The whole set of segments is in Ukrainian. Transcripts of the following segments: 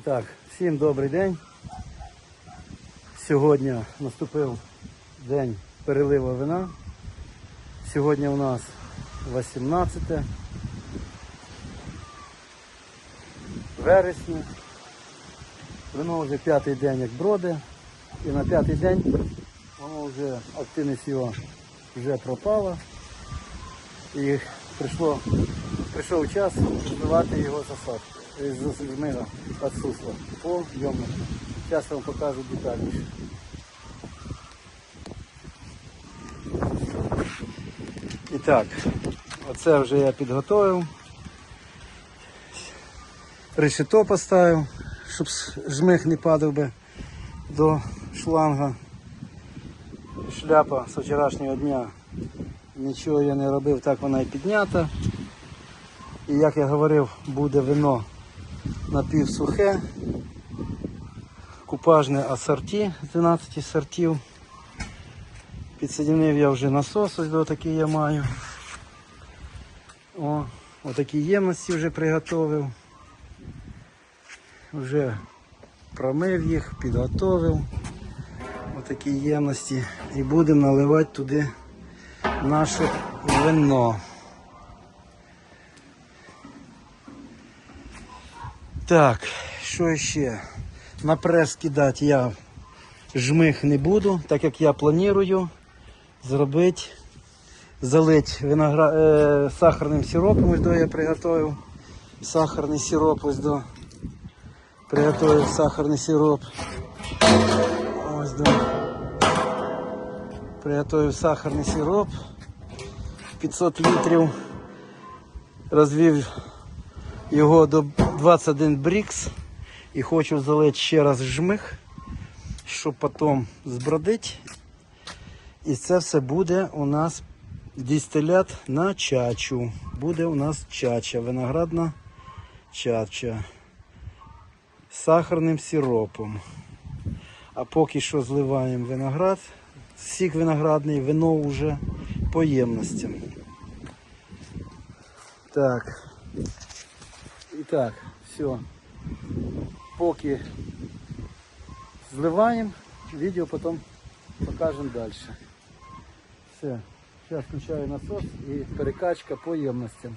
І так, всім добрий день. Сьогодні наступив день переливу вина. Сьогодні у нас 18 вересня. Вино вже п'ятий день як броди. І на п'ятий день воно вже активність його вже пропала. І прийшло, прийшов час збивати його засад. З жмига відсутства по йому. Зараз вам покажу детальніше. І так, оце вже я підготовив. Решето поставив, щоб жмих не падав би до шланга. Шляпа з вчорашнього дня. Нічого я не робив, так вона і піднята. І як я говорив, буде вино напівсухе, купажне асорті з 12 сортів. Підсоединив я вже насос, ось такий я маю. О, отакі ємності вже приготовив. Вже промив їх, підготовив. Отакі ємності. І будемо наливати туди наше вино. Так, що ще? На прес кидати я жмих не буду, так як я планую зробити, залити виногра... е, сахарним сиропом, ось до я приготував. Сахарний сироп, ось до. Приготував сахарний сироп. Ось до. Приготував сахарний сироп. 500 літрів. Розвів його до 21 брікс і хочу залити ще раз жмих, щоб потім збродити. І це все буде у нас дистилят на чачу. Буде у нас чача, виноградна чача з сахарним сиропом. А поки що зливаємо виноград, сік виноградний, вино вже по ємностям. Так. І так, все. Поки зливаємо, відео потім покажемо далі. Все. Зараз включаю насос і перекачка по ємностям.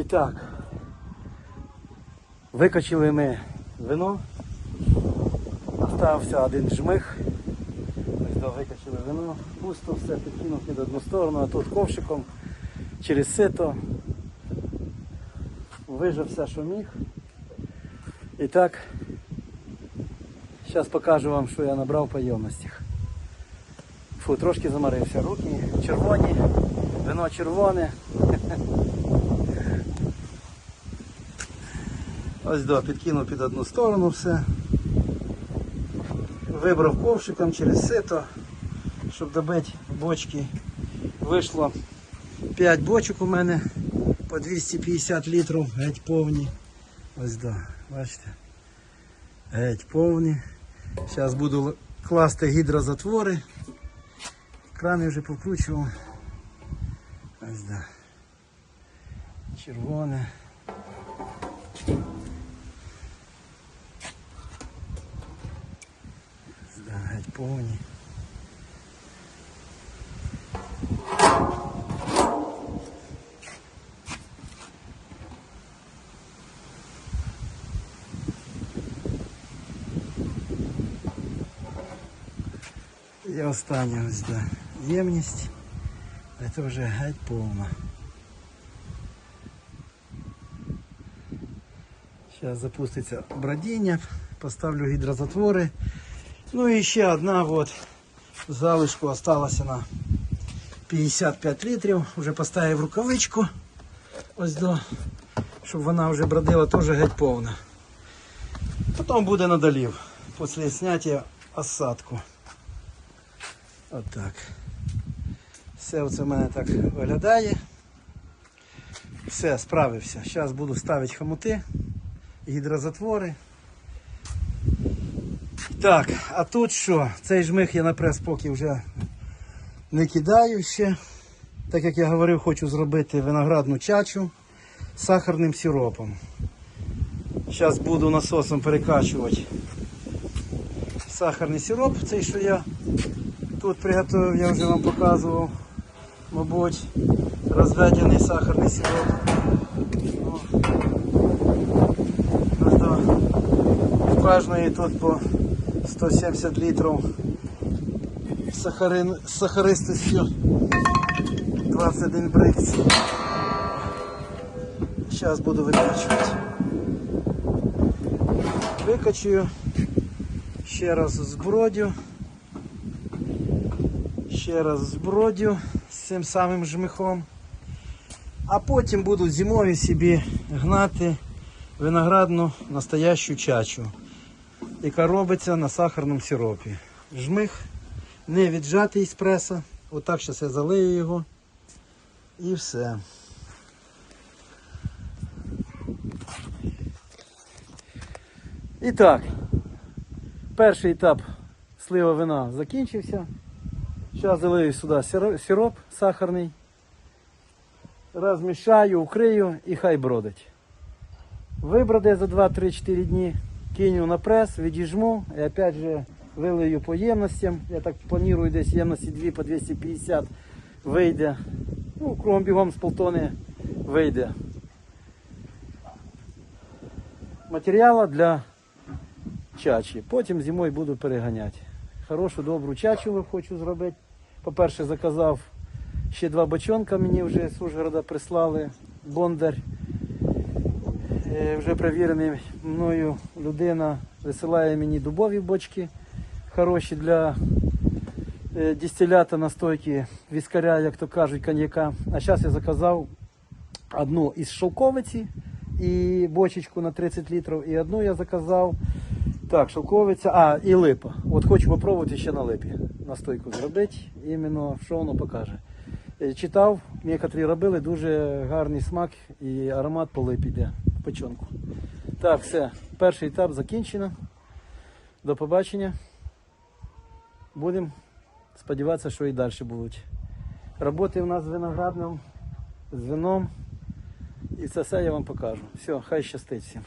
І так, викачали ми вино. Остався один жмих. Ось да, викачали вино. Пусто все підкинув під одну сторону, а тут ковшиком через сито. Вижав все, що міг. І так, зараз покажу вам, що я набрав по ємностях. Фу, трошки замарився. Руки червоні, вино червоне. Ось до, підкинув під одну сторону все. Вибрав ковшиком через сито, щоб добити бочки. Вийшло 5 бочок у мене по 250 літрів, геть повні. Ось до, бачите. Геть повні. Зараз буду класти гідрозатвори. Крани вже покручував. Ось да. Червоне. повні. І остання ось да, ємність. Це вже геть повна. Зараз запуститься бродіння, поставлю гідрозатвори. Ну і ще одна от залишку осталася на 55 літрів. Вже поставив рукавичку. Ось до, щоб вона вже бродила теж геть повна. Потім буде надолів після зняття осадку. Отак. Все оце в мене так виглядає. Все, справився. Зараз буду ставити хомути, гідрозатвори. Так, а тут що? Цей жмих я на прес поки вже не кидаю ще. Так як я говорив, хочу зробити виноградну чачу з сахарним сиропом. Зараз буду насосом перекачувати сахарний сироп, цей, що я тут приготував, я вже вам показував. Мабуть, розведений сахарний сироп. О. Ось до- В кожної тут по 170 літрів сахарин, сахаристостю 21 брикс. Зараз буду викачувати. Викачую, ще раз збродю, ще раз збродю з цим самим жмихом. А потім буду зимою собі гнати виноградну настоящу чачу, яка робиться на сахарному сиропі. Жмих не віджатий з преса. Отак зараз я залию його. І все. І так, перший етап слива вина закінчився. Зараз залию сюди сиро- сироп сахарний. Розмішаю, укрию і хай бродить. Виброде за 2-3-4 дні, киню на прес, відіжму і опять же вилию по ємностям. Я так планую десь ємності 2 по 250 вийде. Ну, кругом бігом з полтони вийде. Матеріала для чачі. Потім зимою буду переганяти. Хорошу, добру чачу хочу зробити. По-перше, заказав ще два бочонка мені вже з Ужгорода прислали. Бондар. Е, Вже перевірений мною людина висилає мені дубові бочки хороші для е, дистилята настойки віскаря, як то кажуть, коньяка. А зараз я заказав одну із шовковиці і бочечку на 30 літрів, і одну я заказав. Так, шовковиця, а, і липа. От хочу попробувати ще на липі настойку зробити, іменно що воно покаже. Е, Читав, некоторі робили дуже гарний смак і аромат по липі йде, печонку. Так, все, перший етап закінчено. До побачення. Будемо сподіватися, що і далі будуть. Роботи у нас з виноградним, з вином. І це все я вам покажу. Все, хай щастить всім.